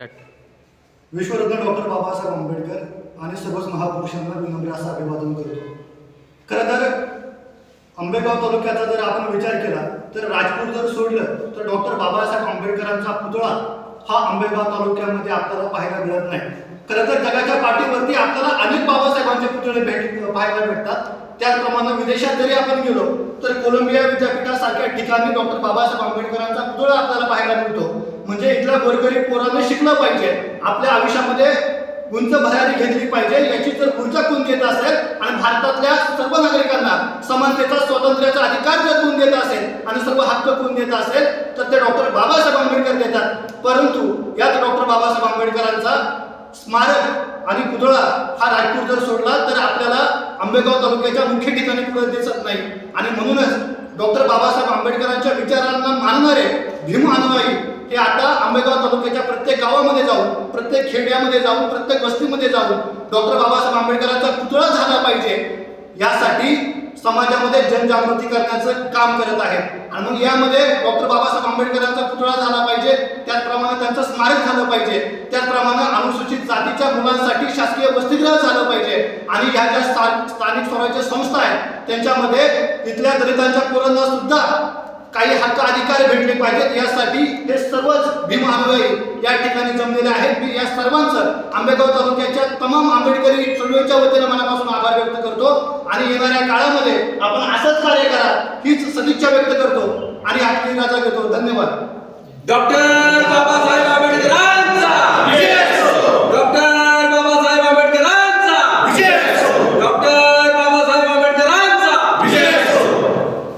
विश्वरत्न doctor Babasaheb Ambedkar आणि सर्वच महापुरुषांना विनम्र असं अभिवादन करतो. खरं तर आंबेगाव तालुक्याचा जर आपण विचार केला तर राजपूर जर सोडलं तर डॉक्टर बाबासाहेब आंबेडकरांचा पुतळा हा आंबेगाव तालुक्यामध्ये आपल्याला पाहायला मिळत नाही. खरं तर जगाच्या पाठीवरती आपल्याला अनेक बाबासाहेबांचे पुतळे भेट पाहायला भेटतात त्याचप्रमाणे विदेशात जरी आपण गेलो तर कोलंबिया विद्यापीठासारख्या ठिकाणी डॉक्टर बाबासाहेब आंबेडकरांचा पुतळा आपल्याला पाहायला मिळतो. आपल्या गोरगरीब पोरांनी शिकलं पाहिजे. आपल्या आयुष्यामध्ये उंच भरारी घेतली पाहिजे. याची जर ऊर्जा कोण देत असेल आणि भारतातल्या सर्व नागरिकांना समानतेचा स्वातंत्र्याचा अधिकार जर कोण देत असेल आणि सर्व हक्क कोण देत असेल तर ते डॉक्टर बाबासाहेब आंबेडकर देतात. परंतु यात डॉक्टर बाबासाहेब आंबेडकरांचा स्मारक आणि पुतळा हा राजपूर जर सोडला तर आपल्याला आंबेगाव तालुक्याच्या मुख्य ठिकाणी पुढे दिसत नाही. आणि म्हणूनच डॉक्टर बाबासाहेब आंबेडकरांच्या विचारांना मानणारे भीम अनुयायी हे आता आंबेगाव तालुक्याच्या प्रत्येक गावामध्ये जाऊन प्रत्येक खेड्यामध्ये जाऊन प्रत्येक वस्तीमध्ये जाऊन डॉक्टर बाबासाहेब आंबेडकरांचा पुतळा झाला पाहिजे. यासाठी समाजामध्ये जनजागृती करण्याचं काम करत आहेत. आणि मग यामध्ये डॉक्टर बाबासाहेब आंबेडकरांचा पुतळा झाला पाहिजे. त्याचप्रमाणे त्यांचं स्मारक झालं पाहिजे. त्याचप्रमाणे अनुसूचित जातीच्या मुलांसाठी शासकीय वसतिगृह झालं पाहिजे. आणि ह्या ज्या स्थानिक स्वराज्य संस्था आहेत त्यांच्यामध्ये तिथल्या दलितांच्या पोरांना सुद्धा काही हक्क अधिकार भेटले पाहिजेत. यासाठी हे सर्वच भीम अनुयायी या ठिकाणी जमलेले आहेत. मी या सर्वांचं आंबेगाव तालुक्याच्या तमाम आंबेडकरी चळवळीच्या वतीनं मनापासून आभार व्यक्त करतो. आणि येणाऱ्या काळामध्ये आपण असंच कार्य करा हीच सदिच्छा व्यक्त करतो. आणि आपली राजा घेतो. धन्यवाद. डॉक्टर